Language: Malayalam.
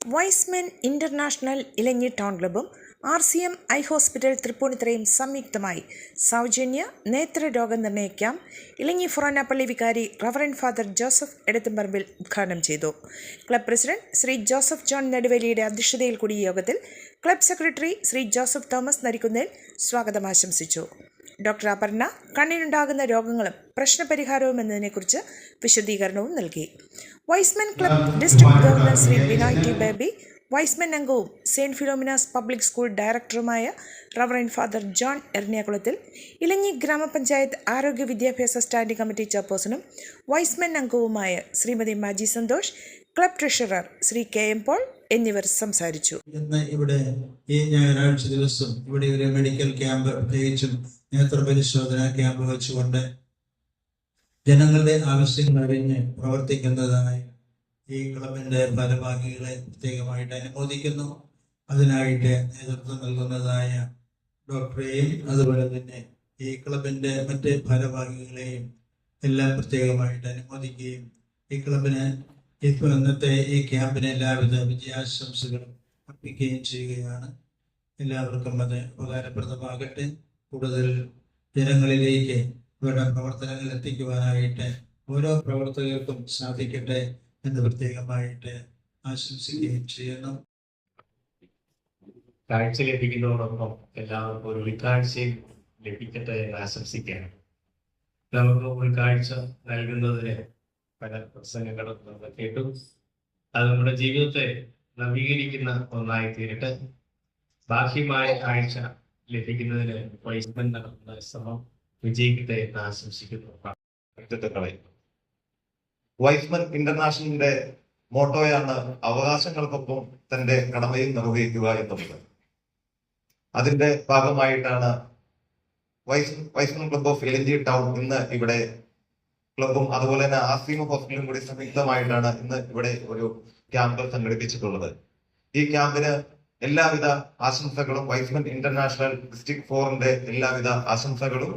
Y's Men international Elanji town ക്ലബ്ബും R C M I hospital തൃപ്പൂണിത്തുറയും സംയുക്തമായി സൗജന്യ നേത്രരോഗ നിർണയ ക്യാമ്പ് ഇലഞ്ഞി ഫൊറോന പള്ളി വികാരി റവറൻ ഫാദർ ജോസഫ് എടത്തുംപറമ്പിൽ ഉദ്ഘാടനം ചെയ്തു. Club president Shri Joseph John നെടുവേലിയുടെ അധ്യക്ഷതയിൽ കൂടിയ യോഗത്തിൽ club secretary Shri Joseph Thomas Narikkunnel സ്വാഗതം ആശംസിച്ചു. ഡോക്ടർ അപർണ കണ്ണിനുണ്ടാകുന്ന രോഗങ്ങളും പ്രശ്നപരിഹാരവും എന്നതിനെക്കുറിച്ച് വിശദീകരണവും നൽകി. Y's Men club district governor Shri Binoy T. Baby Y's Men അംഗവും സെയിന്റ് ഫിലോമിനാസ് പബ്ലിക് സ്കൂൾ ഡയറക്ടറുമായ റവറൻ ഫാദർ ജോൺ എർണിയാകുളത്തിൽ ഇലഞ്ഞി ഗ്രാമപഞ്ചായത്ത് ആരോഗ്യ വിദ്യാഭ്യാസ സ്റ്റാൻഡിംഗ് കമ്മിറ്റി ചെയർപേഴ്സണും വൈസ്മെൻ അംഗവുമായ Shrimati Maji Santhosh club treasurer Shri K M Paul എന്നിവർ സംസാരിച്ചു. ഇന്ന് ഇവിടെ ഈ ഞായറാഴ്ച ദിവസം ഇവിടെ ഒരു മെഡിക്കൽ ക്യാമ്പ് പ്രത്യേകിച്ചും നേത്രപരിശോധന ക്യാമ്പ് വെച്ചുകൊണ്ട് ജനങ്ങളുടെ ആവശ്യങ്ങൾ അറിഞ്ഞ് പ്രവർത്തിക്കുന്നതായി ഈ ക്ലബിന്റെ ഭാരവാഹികളെ പ്രത്യേകമായിട്ട് അനുമോദിക്കുന്നു. അതിനായിട്ട് നേതൃത്വം നൽകുന്നതായ ഡോക്ടറെയും അതുപോലെ തന്നെ ഈ ക്ലബിന്റെ മറ്റ് ഭാരവാഹികളെയും എല്ലാം പ്രത്യേകമായിട്ട് അനുമോദിക്കുകയും ഈ ക്ലബിന് ഇപ്പോൾ ഇന്നത്തെ ഈ ക്യാമ്പിന് എല്ലാവിധ വിജയാശംസകളും അർപ്പിക്കുകയും ചെയ്യുകയാണ്. എല്ലാവർക്കും അത് ഉപകാരപ്രദമാകട്ടെ. കൂടുതൽ ജനങ്ങളിലേക്ക് ഇവരുടെ പ്രവർത്തനങ്ങൾ എത്തിക്കുവാനായിട്ട് ഓരോ പ്രവർത്തകർക്കും സാധിക്കട്ടെ. എന്ന് പ്രത്യേകമായിട്ട് ആശംസിക്കുകയും ചെയ്യണം. കാഴ്ച ലഭിക്കുന്നതോടൊപ്പം എല്ലാവർക്കും ഒരു ഉൾക്കാഴ്ചയും ലഭിക്കട്ടെ എന്ന് ആശംസിക്കുകയാണ്. നമുക്ക് ഉൾക്കാഴ്ച നൽകുന്നതിന് പല പ്രസംഗങ്ങളും നമ്മൾ കേട്ടു. അത് നമ്മുടെ ജീവിതത്തെ നവീകരിക്കുന്ന ഒന്നായി തീരട്ടെ ബാഹ്യമായ കാഴ്ച ലഭിക്കുന്നതിന് പ്ലേസ്മെന്റ് നടത്തുന്ന ശ്രമം വിജയിക്കട്ടെ എന്ന് ആശംസിക്കുന്നു. വൈസ്മൻ ഇന്റർനാഷണലിന്റെ മോട്ടോയാണ് അവകാശങ്ങൾക്കൊപ്പം തന്റെ കടമയും നിർവഹിക്കുക എന്നുള്ളത്. അതിന്റെ ഭാഗമായിട്ടാണ് Y's Y's Men club of L G town ഇന്ന് ഇവിടെ ക്ലബും അതുപോലെ തന്നെ ആസിമ ഹോസ്പിറ്റലും കൂടി സംയുക്തമായിട്ടാണ് ഇന്ന് ഇവിടെ ഒരു ക്യാമ്പ് സംഘടിപ്പിച്ചിട്ടുള്ളത്. ഈ ക്യാമ്പിന് എല്ലാവിധ ആശംസകളും വൈസ്മൻ ഇന്റർനാഷണൽ ഡിസ്ട്രിക്ട് ഫോറിന്റെ എല്ലാവിധ ആശംസകളും